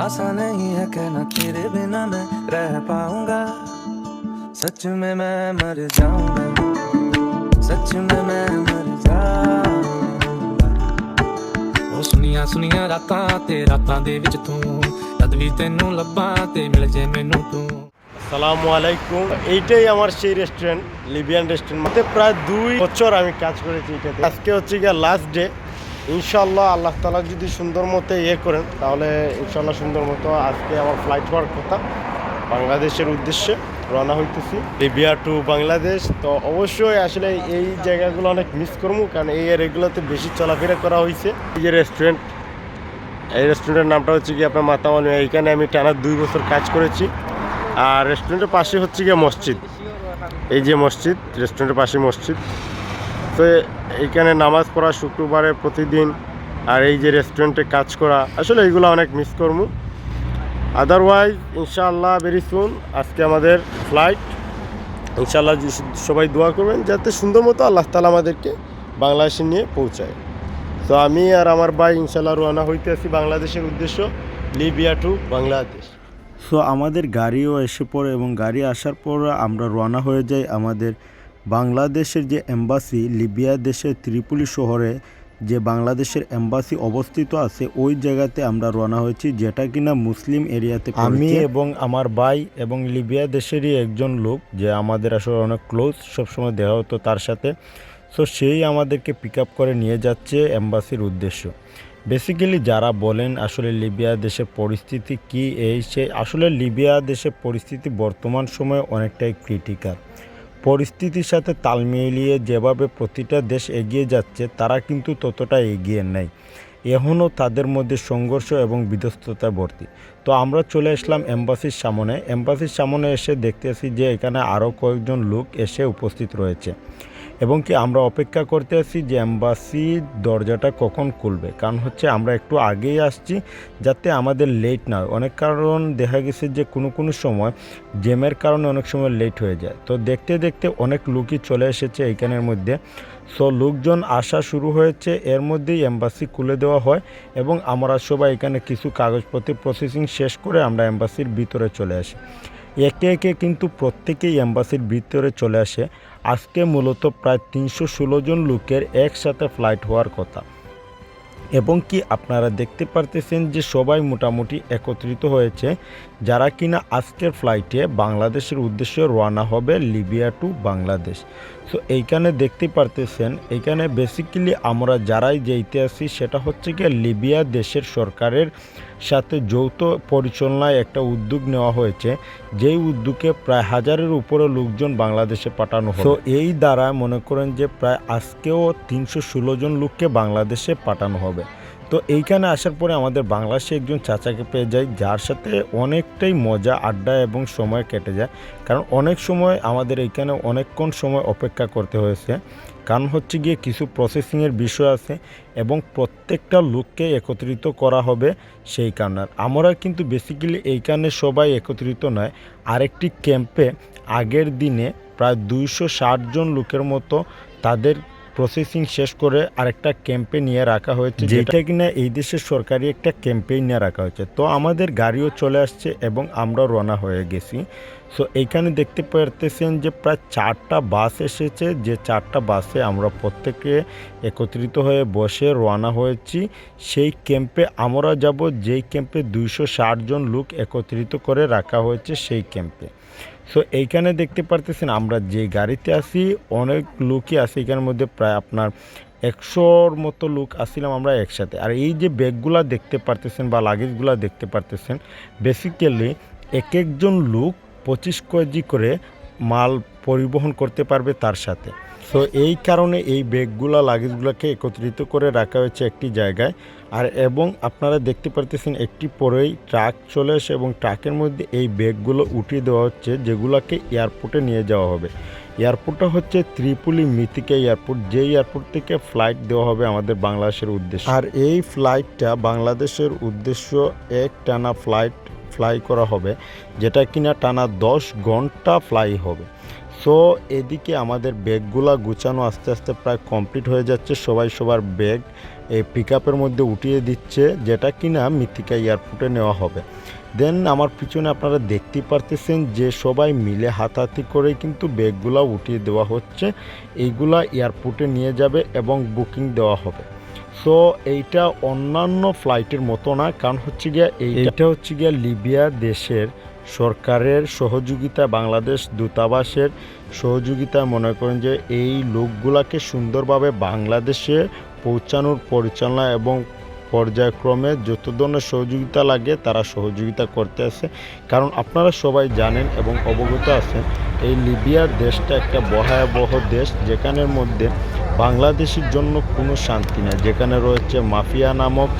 आसान नहीं है कहना तेरे बिना मैं रह पाऊँगा। सच में मैं मर जाऊँगा। सच में मैं मर जाऊँगा। ओ सुनिया सुनिया रातां, ते रातां दे विच तू। तद भी तेनू लब्बा, ते मिल जे मेनू तू। সালামু আলাইকুম এইটাই আমার সেই রেস্টুরেন্ট লিবিয়ান রেস্টুরেন্ট প্রায় দুই বছর আমি কাজ করেছি এটাতে। আজকে হচ্ছে গিয়ে লাস্ট ডে ইনশাল্লাহ আল্লাহ তালা যদি সুন্দর মতো ইয়ে করেন, তাহলে ইনশাল্লাহ সুন্দর মতো আজকে আমার ফ্লাইট হওয়ার কথা। বাংলাদেশের উদ্দেশ্যে রওনা হইতেছি। লিবিয়া টু বাংলাদেশ তো অবশ্যই আসলে এই জায়গাগুলো অনেক মিস করব, কারণ এই এরিয়াগুলোতে বেশি চলাফেরা করা হয়েছে এই যে রেস্টুরেন্ট এই রেস্টুরেন্টের নামটা হচ্ছে কি আপনার মাতামালি। এইখানে আমি টানা দুই বছর কাজ করেছি। আর রেস্টুরেন্টের পাশে হচ্ছে গিয়ে মসজিদ। এই যে মসজিদ রেস্টুরেন্টের পাশে মসজিদ। তো এইখানে নামাজ পড়া শুক্রবারে প্রতিদিন আর এই যে রেস্টুরেন্টে কাজ করা, আসলে এইগুলো অনেক মিস করব। আদারওয়াইজ ইনশাআল্লাহ ভেরি সুন আজকে আমাদের ফ্লাইট ইনশাআল্লাহ সবাই দোয়া করবেন যাতে সুন্দর মতো আল্লাহ তালা আমাদেরকে বাংলাদেশে নিয়ে পৌঁছায়। তো আমি আর আমার ভাই ইনশাআল্লাহ রওনা হইতে আছি বাংলাদেশের উদ্দেশ্য লিবিয়া টু বাংলাদেশ সো আমাদের গাড়িও এসে পড়ে এবং গাড়ি আসার পর আমরা রওনা হয়ে যাই আমাদের বাংলাদেশের যে এম্বাসি, লিবিয়া দেশের ত্রিপুলি শহরে যে বাংলাদেশের এম্বাসি অবস্থিত আছে, ওই জায়গাতে আমরা রওনা হয়েছি, যেটা কিনা মুসলিম এরিয়াতে আমি এবং আমার ভাই এবং লিবিয়া দেশেরই একজন লোক, যে আমাদের আসলে অনেক ক্লোজ সবসময় দেখা হতো তার সাথে। সো সেই আমাদেরকে পিক আপ করে নিয়ে যাচ্ছে এম্বাসির উদ্দেশ্য। বেসিক্যালি যারা বলেন আসলে লিবিয়া দেশের পরিস্থিতি কি, এই সে, আসলে লিবিয়া দেশের পরিস্থিতি বর্তমান সময়ে অনেকটাই ক্রিটিক্যাল পরিস্থিতির সাথে তাল মিলিয়ে যেভাবে প্রতিটা দেশ এগিয়ে যাচ্ছে, তারা কিন্তু ততটা এগিয়ে নেই। এখনও তাদের মধ্যে সংঘর্ষ এবং বিধ্বস্ততা ভর্তি। তো আমরা চলে আসলাম এম্বাসির সামনে। এম্বাসির সামনে এসে দেখতেছি যে এখানে আরও কয়েকজন লোক এসে উপস্থিত রয়েছে। এবং কি আমরা অপেক্ষা করতে আছি যে অ্যাম্বাসি দরজাটা কখন খুলবে। কারণ হচ্ছে আমরা একটু আগেই আসছি যাতে আমাদের লেট না হয়। অনেক কারণ দেখা গেছে যে কোনো কোনো সময় জ্যামের কারণে অনেক সময় লেট হয়ে যায়। তো দেখতে দেখতে অনেক লোকই চলে এসেছে এইখানের মধ্যে। সো লোকজন আসা শুরু হয়েছে, এর মধ্যেই এম্বাসি খুলে দেওয়া হয় এবং আমরা সবাই এখানে কিছু কাগজপত্র প্রসেসিং শেষ করে আমরা এম্বাসির ভিতরে চলে আসি। একে একে কিন্তু প্রত্যেকেই এম্বাসির ভিতরে চলে আসে। আজকে মূলত প্রায় তিনশো ষোলো জন লোকের একসাথে ফ্লাইট হওয়ার কথা। এবং কি আপনারা দেখতে পারতেছেন যে সবাই মোটামুটি একত্রিত হয়েছে, যারা কিনা আজকের ফ্লাইটে বাংলাদেশের উদ্দেশ্যে রওনা হবে লিবিয়া টু বাংলাদেশ। সো এইখানে দেখতে পারতেছেন এইখানে বেসিক্যালি আমরা যারাই যেতে আসি সেটা হচ্ছে কি লিবিয়া দেশের সরকারের সাথে যৌথ পরিচালনায় একটা উদ্যোগ নেওয়া হয়েছে যেই উদ্যোগে প্রায় হাজারের উপরে লোকজন বাংলাদেশে পাঠানো হয় তো এই দ্বারা মনে করেন যে প্রায় আজকেও তিনশো ষোলো জন লোককে বাংলাদেশে পাঠানো হবে। তো এইখানে আসার পরে আমাদের বাংলাদেশে একজন চাচাকে পেয়ে যাই, যার সাথে অনেকটাই মজা, আড্ডা এবং সময় কেটে যায়। কারণ অনেক সময় আমাদের এইখানে অনেকক্ষণ সময় অপেক্ষা করতে হয়েছে। কারণ হচ্ছে গিয়ে কিছু প্রসেসিংয়ের বিষয় আছে এবং প্রত্যেকটা লোককে একত্রিত করা হবে সেই কারণে। আমরা কিন্তু বেসিক্যালি এইখানে সবাই একত্রিত নয়। আরেকটি ক্যাম্পে আগের দিনে প্রায় দুইশো ষাট জন লোকের মতো তাদের প্রসেসিং শেষ করে আরেকটা ক্যাম্পে নিয়ে রাখা হয়েছে যেটা কিনা এই দেশের সরকারি একটা ক্যাম্পেইন নিয়ে রাখা হয়েছে। তো আমাদের গাড়িও চলে আসছে এবং আমরা রওনা হয়ে গেছি। সো এইখানে দেখতে পারতেছেন যে প্রায় চারটা বাস এসেছে যে চারটা বাসে আমরা প্রত্যেকে একত্রিত হয়ে বসে রওনা হয়েছি। সেই ক্যাম্পে আমরা যাব যেই ক্যাম্পে দুইশো ষাট জন লোক একত্রিত করে রাখা হয়েছে সেই ক্যাম্পে সো এইখানে দেখতে পারতেছেন আমরা যে গাড়িতে আসি অনেক লোকই আছে এখানের মধ্যে, প্রায় আপনার একশোর মতো লোক আসছিলাম আমরা একসাথে। আর এই যে ব্যাগগুলা দেখতে পারতেছেন বা লাগেজগুলা দেখতে পারতেছেন বেসিক্যালি এক একজন লোক পঁচিশ কেজি করে মাল পরিবহন করতে পারবে তার সাথে। সো এই কারণে এই ব্যাগগুলা লাগেজগুলোকে একত্রিত করে রাখা হয়েছে একটি জায়গায়। আর এবং আপনারা দেখতে পারতেছেন একটি পরেই ট্রাক চলে আসে এবং ট্রাকের মধ্যে এই ব্যাগগুলো উঠিয়ে দেওয়া হচ্ছে, যেগুলোকে এয়ারপোর্টে নিয়ে যাওয়া হবে। এয়ারপোর্টটা হচ্ছে ত্রিপুলি মিথিকা এয়ারপোর্ট যেই এয়ারপোর্ট থেকে ফ্লাইট দেওয়া হবে আমাদের বাংলাদেশের উদ্দেশ্যে। আর এই ফ্লাইটটা বাংলাদেশের উদ্দেশ্য এক টানা ফ্লাইট, ফ্লাই করা হবে, যেটা কিনা টানা দশ ঘণ্টা ফ্লাই হবে। সো এদিকে আমাদের ব্যাগগুলা গুছানো আস্তে আস্তে প্রায় কমপ্লিট হয়ে যাচ্ছে। সবাই সবার ব্যাগ এই পিক মধ্যে উঠিয়ে দিচ্ছে, যেটা কিনা মৃত্তিকা এয়ারপোর্টে নেওয়া হবে। দেন আমার পিছনে আপনারা দেখতেই পারতেছেন যে সবাই মিলে হাতাহাতি করে কিন্তু ব্যাগগুলা উঠিয়ে দেওয়া হচ্ছে। এইগুলা এয়ারপোর্টে নিয়ে যাবে এবং বুকিং দেওয়া হবে। সো এইটা অন্যান্য ফ্লাইটের মতো না, কারণ হচ্ছে গিয়া এইটা হচ্ছে গিয়া লিবিয়া দেশের সরকারের সহযোগিতা, বাংলাদেশ দূতাবাসের সহযোগিতা, মনে করেন যে এই লোকগুলাকে সুন্দরভাবে বাংলাদেশে পৌঁছানোর পরিচালনা এবং পর্যায়ক্রমে যত ধরনের সহযোগিতা লাগে, তারা সহযোগিতা করতে আছে। কারণ আপনারা সবাই জানেন এবং অবগত আছেন, এই লিবিয়ার দেশটা একটা ভয়াবহ দেশ, যেখানের মধ্যে বাংলাদেশের জন্য কোনো শান্তি নেই। যেখানে রয়েছে মাফিয়া নামক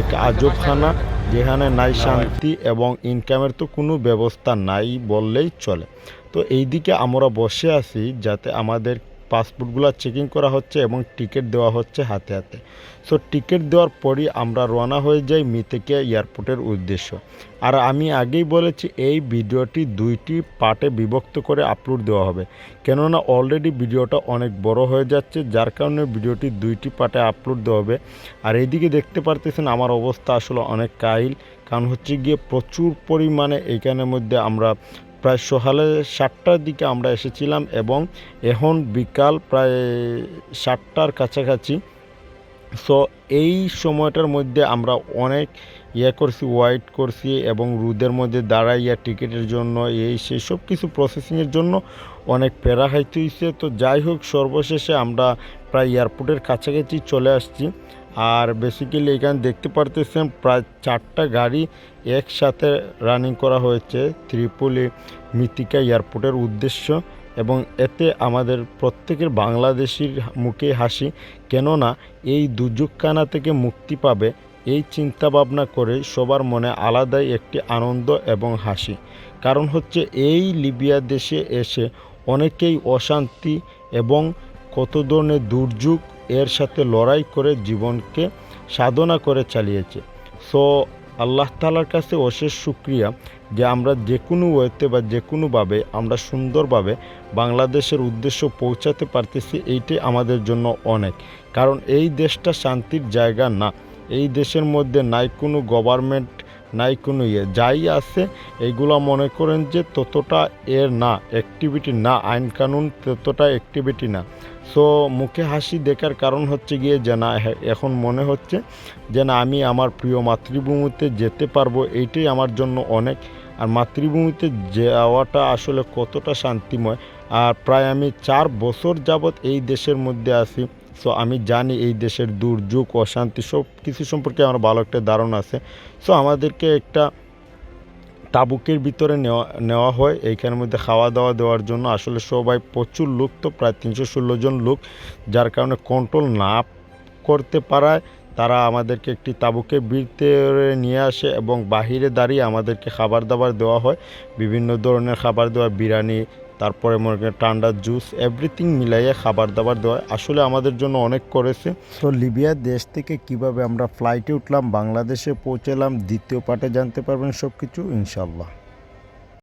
এক আজবখানা যেখানে নাই শান্তি এবং ইনকামের তো কোনো ব্যবস্থা নাই বললেই চলে। তো এইদিকে আমরা বসে আছি যাতে আমাদের পাসপোর্টগুলো চেকিং করা হচ্ছে এবং টিকিট দেওয়া হচ্ছে হাতে হাতে। সো টিকিট দেওয়ার পরই আমরা রওনা হয়ে যাই মিতেকে এয়ারপোর্টের উদ্দেশ্য। আর আমি আগেই বলেছি, এই ভিডিওটি দুইটি পার্টে বিভক্ত করে আপলোড দেওয়া হবে। কেননা অলরেডি ভিডিওটা অনেক বড় হয়ে যাচ্ছে, যার কারণে ভিডিওটি দুইটি পার্টে আপলোড দেওয়া হবে। আর এইদিকে দেখতে পারতেছেন, আমার অবস্থা আসলে অনেক কাইল কারণ হচ্ছে গিয়ে প্রচুর পরিমাণে এইখানের মধ্যে আমরা প্রায় সকালে সাতটার দিকে আমরা এসেছিলাম এবং এখন বিকাল প্রায় সাতটার কাছাকাছি। সো এই সময়টার মধ্যে আমরা অনেক ইয়ে করছি ওয়াইট করছি এবং রোদের মধ্যে দাঁড়াইয়া টিকিটের জন্য, এই সেই সব কিছু প্রসেসিংয়ের জন্য অনেক প্যারা খাইতে হয়েছে তো যাই হোক, সর্বশেষে আমরা প্রায় এয়ারপোর্টের কাছাকাছি চলে আসছি। আর বেসিক্যালি এখানে দেখতে পারতেছেন প্রায় চারটা গাড়ি একসাথে রানিং করা হয়েছে ত্রিপুলি মৃত্তিকা এয়ারপোর্টের উদ্দেশ্য এবং এতে আমাদের প্রত্যেকের বাংলাদেশির মুখে হাসি। কেননা এই দুর্যোগখানা থেকে মুক্তি পাবে এই চিন্তা ভাবনা করে সবার মনে আলাদাই একটি আনন্দ এবং হাসি। কারণ হচ্ছে এই লিবিয়া দেশে এসে অনেকেই অশান্তি এবং কত ধরনের দুর্যোগ এর সাথে লড়াই করে জীবনকে সাধনা করে চালিয়েছে। সো, আল্লাহ তালার কাছে অশেষ শুক্রিয়া যে আমরা যে কোনো ওয়েতে বা যে কোনোভাবে আমরা সুন্দরভাবে বাংলাদেশের উদ্দেশ্য পৌঁছাতে পারতেছি, এইটাই আমাদের জন্য অনেক। কারণ এই দেশটা শান্তির জায়গা না। এই দেশের মধ্যে নাই কোনো গভর্নমেন্ট নাই কোনো ইয়ে। যাই আছে এইগুলো মনে করেন যে ততটা এর না অ্যাক্টিভিটি না, আইন কানুন ততটা অ্যাক্টিভিটি না। সো মুখে হাসি দেখার কারণ হচ্ছে গিয়ে যে না এখন মনে হচ্ছে যে না, আমি আমার প্রিয় মাতৃভূমিতে যেতে পারব, এইটাই আমার জন্য অনেক। আর মাতৃভূমিতে যাওয়াটা আসলে কতটা শান্তিময়। আর প্রায় আমি চার বছর যাবৎ এই দেশের মধ্যে আছি। সো আমি জানি এই দেশের দুর্যোগ, অশান্তি সব কিছু সম্পর্কে আমার ভালো একটা ধারণা আছে। সো আমাদেরকে একটা তাবুকের ভিতরে নেওয়া নেওয়া হয়। এইখানের মধ্যে খাওয়া দাওয়া দেওয়ার জন্য। আসলে সবাই প্রচুর লোক তো, প্রায় তিনশো ষোলো জন লোক, যার কারণে কন্ট্রোল না করতে পারায় তারা আমাদেরকে একটি তাবুকের ভিতরে নিয়ে আসে এবং বাহিরে দাঁড়িয়ে আমাদেরকে খাবার দাবার দেওয়া হয়। বিভিন্ন ধরনের খাবার দেওয়া, বিরিয়ানি, তারপরে মনে করেন ঠান্ডা জুস এভরিথিং মিলাইয়ে খাবার দাবার দেওয়া। আসলে আমাদের জন্য অনেক করেছে। তো লিবিয়া দেশ থেকে কীভাবে আমরা ফ্লাইটে উঠলাম, বাংলাদেশে পৌঁছলাম, দ্বিতীয় পার্টে জানতে পারবেন সব কিছু ইনশাল্লাহ